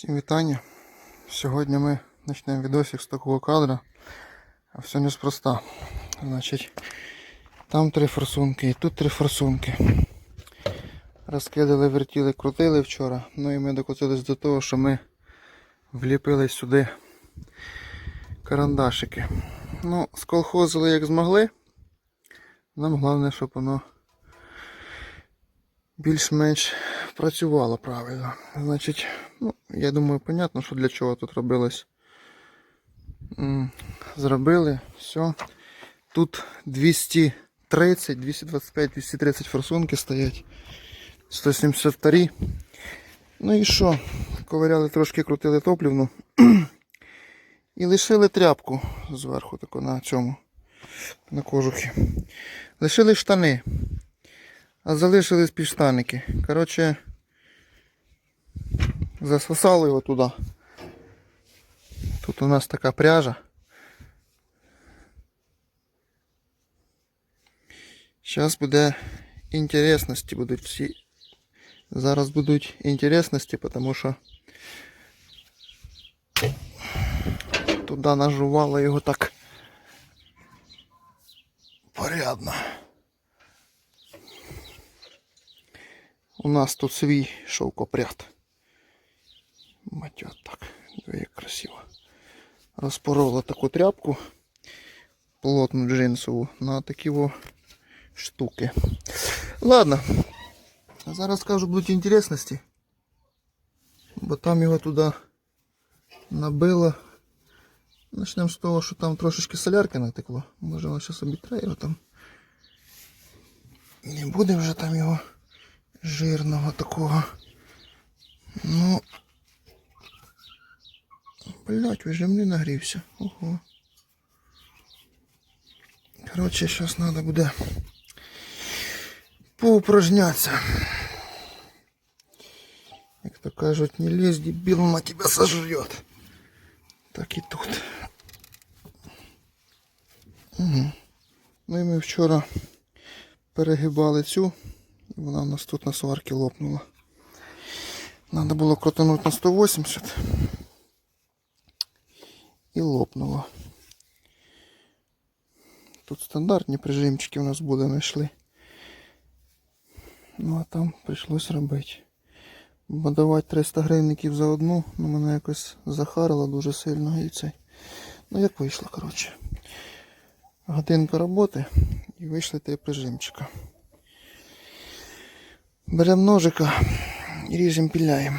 Всім вітання. Сьогодні ми почнемо відосик з такого кадра. А все неспроста. Значить, там три форсунки і тут три форсунки. Розкидали, вертіли, крутили вчора. Ну і ми докотились до того, що ми вліпили сюди карандашики. Ну, сколхозили як змогли. Нам головне, щоб воно більш-менш працювало правильно. Значить, ну, я думаю, понятно, що для чого тут робилось. Зробили, все. Тут 230, 225, 230 форсунки стоять. 172. Ну і що? Ковиряли трошки, крутили топлівну. І лишили тряпку зверху таку на цьому. На кожухі. Лишили штани. А залишились підштаники. Коротше, засосали його туди. Тут у нас така пряжа. Зараз буде інтересності будуть всі. Зараз будуть інтересності, тому що туди нажувало його так порядно. У нас тут свій шовкопряд. Мать от так. Диви, як красиво. Розпорола таку тряпку плотну джинсову на такі во штуки. Ладно. А зараз скажу будуть інтересності. Бо там його туди набило. Начнемо з того, що там трошечки солярки натекло. Може воно зараз обітре його там. Не буде вже там його жирного такого. Ну. Блять, вже мені нагрівся. Ого. Короче, зараз треба буде поупражнятися. Як то кажуть, не лезь, дебил, на тебя сожрет. Так і тут. Угу. Ну і ми вчора перегибали цю, вона у нас тут на сварці лопнула. Надо було крутануть на 180 і лопнуло. Тут стандартні прижимчики у нас були знайшли. Ну а там прийшлось робити. Бо давати 300 гривників за одну, ну мене якось захарило дуже сильно і цей. Ну як вийшло, коротше. Годинка роботи і вийшли три прижимчика. Беремо ножика і ріжемо піляємо.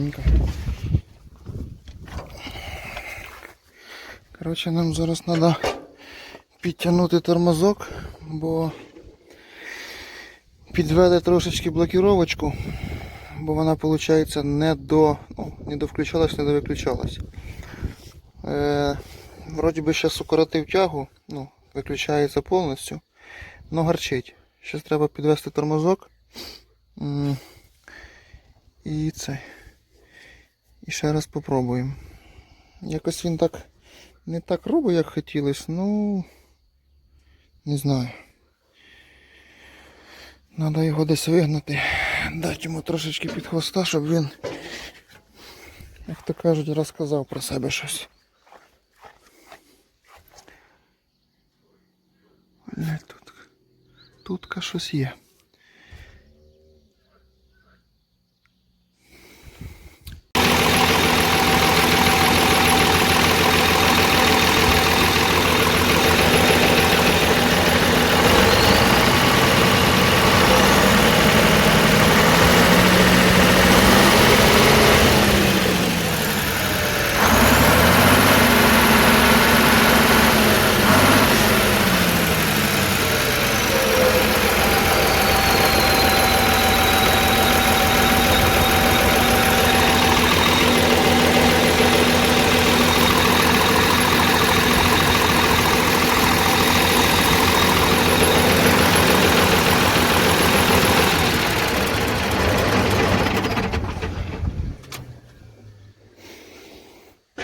Блять. Коротше, нам зараз треба підтягнути тормозок, бо підвели трошечки блокіровочку, бо вона, виходить, не до, ну, не до включалась, не до виключалась. Е, вроді би зараз укоротив тягу, ну, виключається повністю. Ну, гарчить. Зараз треба підвести тормозок. І цей. І ще раз попробуємо. Якось він так не так робить, як хотілося, ну не знаю. Треба його десь вигнати, дати йому трошечки під хвоста, щоб він, як то кажуть, розказав про себе щось. Тут, тут щось є.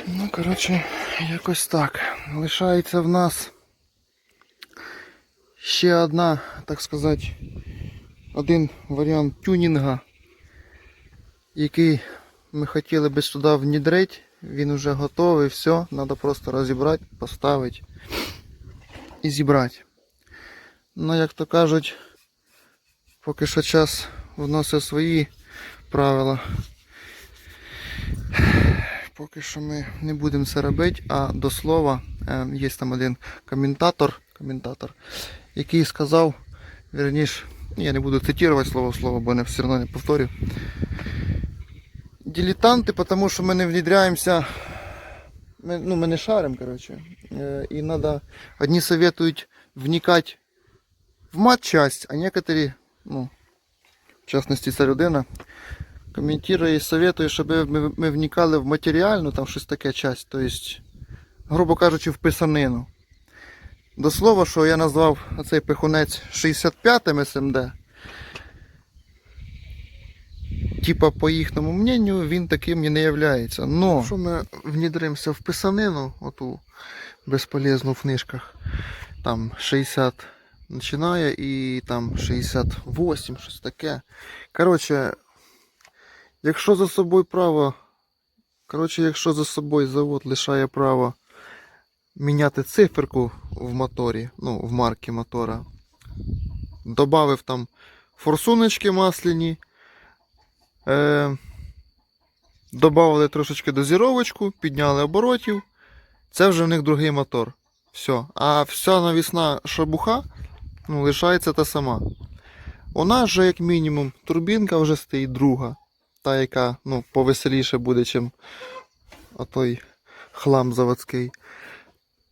Ну, коротше, якось так. Лишається в нас ще одна, так сказати, один варіант тюнінга, який ми хотіли би сюди внідрити. Він вже готовий, все, треба просто розібрати, поставити і зібрати. Ну, як то кажуть, поки що час вносить свої правила. Поки що ми не будемо це робити, а до слова, е, є там один коментатор, коментатор який сказав, верніш, я не буду цитувати слово в слово, бо не все одно не повторю. Дилетанти, тому що ми не внедряємося, ми, ну, ми не шаримо, коротше. І треба, одні советують вникати в мат-часть, а некоторі, ну, в частності ця людина, коментує і советує, щоб ми, ми вникали в матеріальну, там щось таке часть, тобто, грубо кажучи, в писанину. До слова, що я назвав цей пихунець 65-м СМД. Типа, по їхньому мненню, він таким і не являється. Но, якщо ми внідримося в писанину, оту безполезну в книжках, там 60 починає і там 68, щось таке. Коротше, якщо за собою право, коротше, якщо за собою завод лишає право міняти циферку в моторі, ну, в марки мотора. Добавив там форсуночки масляні. Е, Добавили трошечки дозіровочку, підняли оборотів. Це вже в них другий мотор. Все. А вся навісна шабуха ну, лишається та сама. У нас же, як мінімум, турбінка вже стоїть друга. Та, яка ну, повеселіше буде, чим отой хлам заводський.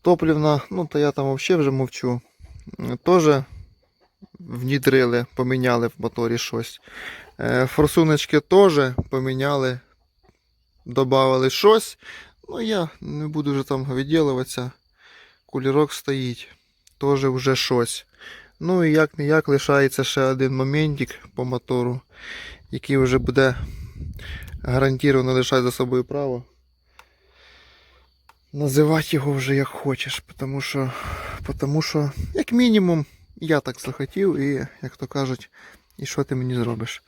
Топлівна, ну то я там взагалі вже мовчу. Е, Теж внідрили, поміняли в моторі щось. Е, Форсуночки теж поміняли, додали щось. Ну я не буду вже там відділуватися. Кулірок стоїть. Теж вже щось. Ну і як не як лишається ще один моментик по мотору, який вже буде гарантовано лишати за собою право називати його вже як хочеш, тому що, тому що, як мінімум, я так захотів, і, як то кажуть, і що ти мені зробиш.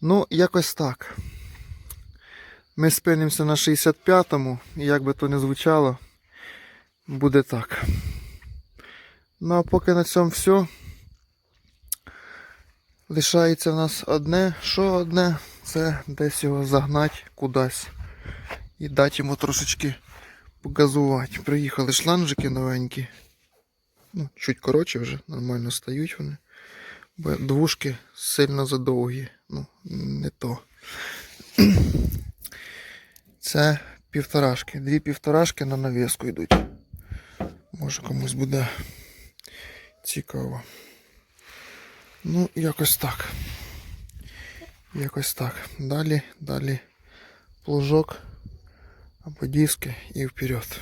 Ну, якось так. Ми спинимося на 65-му, і як би то не звучало, буде так. Ну а поки на цьому все. Лишається в нас одне, що одне, це десь його загнати кудись і дати йому трошечки показувати. Приїхали шланжики новенькі. Ну, чуть коротше вже, нормально стають вони. Бо двушки сильно задовгі. Ну, не то. Це півторашки. Дві півторашки на навіску йдуть. Може комусь буде цікаво. Ну, якось так. Якось так. Далі, далі плужок або диски і вперед.